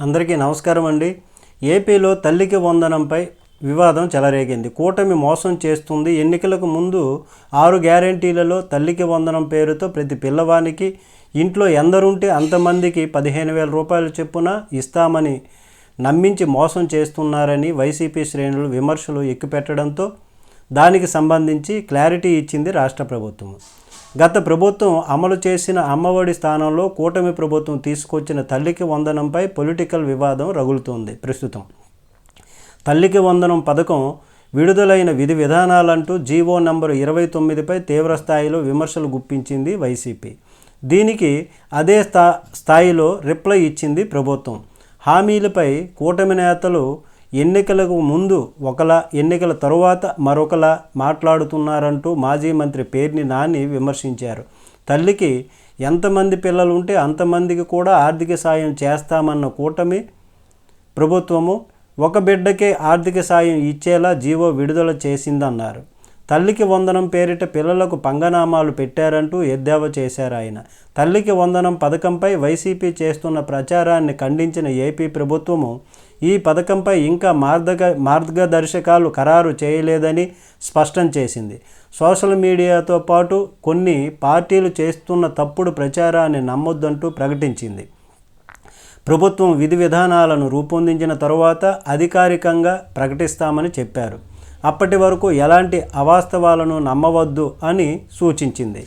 అందరికీ నమస్కారం అండి. ఏపీలో తల్లికి వందనంపై వివాదం చెలరేగింది. కూటమి మోసం చేస్తుంది. ఎన్నికలకు ముందు ఆరు గ్యారంటీలలో తల్లికి వందనం పేరుతో ప్రతి పిల్లవానికి ఇంట్లో ఎందరుంటే అంతమందికి పదిహేను వేల రూపాయలు చొప్పున ఇస్తామని నమ్మించి మోసం చేస్తున్నారని వైసీపీ శ్రేణులు విమర్శలు ఎక్కుపెట్టడంతో దానికి సంబంధించి క్లారిటీ ఇచ్చింది రాష్ట్ర ప్రభుత్వం. గత ప్రభుత్వం అమలు చేసిన అమ్మఒడి స్థానంలో కూటమి ప్రభుత్వం తీసుకొచ్చిన తల్లికి వందనంపై పొలిటికల్ వివాదం రగులుతోంది ప్రస్తుతం. తల్లికి వందనం పథకం విడుదలైన విధి విధానాలంటూ జీవో నంబరు ఇరవై తొమ్మిదిపై తీవ్రస్థాయిలో విమర్శలు గుప్పించింది వైసీపీ. దీనికి అదే స్థా స్థాయిలో రిప్లై ఇచ్చింది ప్రభుత్వం. హామీలపై కూటమి నేతలు ఎన్నికలకు ముందు ఒకలా ఎన్నికల తరువాత మరొకలా మాట్లాడుతున్నారంటూ మాజీ మంత్రి పేర్ని నాని విమర్శించారు. తల్లికి ఎంతమంది పిల్లలు ఉంటే అంతమందికి కూడా ఆర్థిక సాయం చేస్తామన్న కూటమి ప్రభుత్వము ఒక బిడ్డకే ఆర్థిక సాయం ఇచ్చేలా జీవో విడుదల చేసిందన్నారు. తల్లికి వందనం పేరిట పిల్లలకు పంగనామాలు పెట్టారంటూ ఎద్దేవా చేశారు ఆయన. తల్లికి వందనం పథకంపై వైసీపీ చేస్తున్న ప్రచారాన్ని ఖండించిన ఏపీ ప్రభుత్వము ఈ పథకంపై ఇంకా మార్గ మార్గదర్శకాలు ఖరారు చేయలేదని స్పష్టం చేసింది. సోషల్ మీడియాతో పాటు కొన్ని పార్టీలు చేస్తున్న తప్పుడు ప్రచారాన్ని నమ్మొద్దంటూ ప్రకటించింది. ప్రభుత్వం విధి విధానాలను రూపొందించిన తరువాత అధికారికంగా ప్రకటిస్తామని చెప్పారు. అప్పటి వరకు ఎలాంటి అవాస్తవాలను నమ్మవద్దు అని సూచించింది.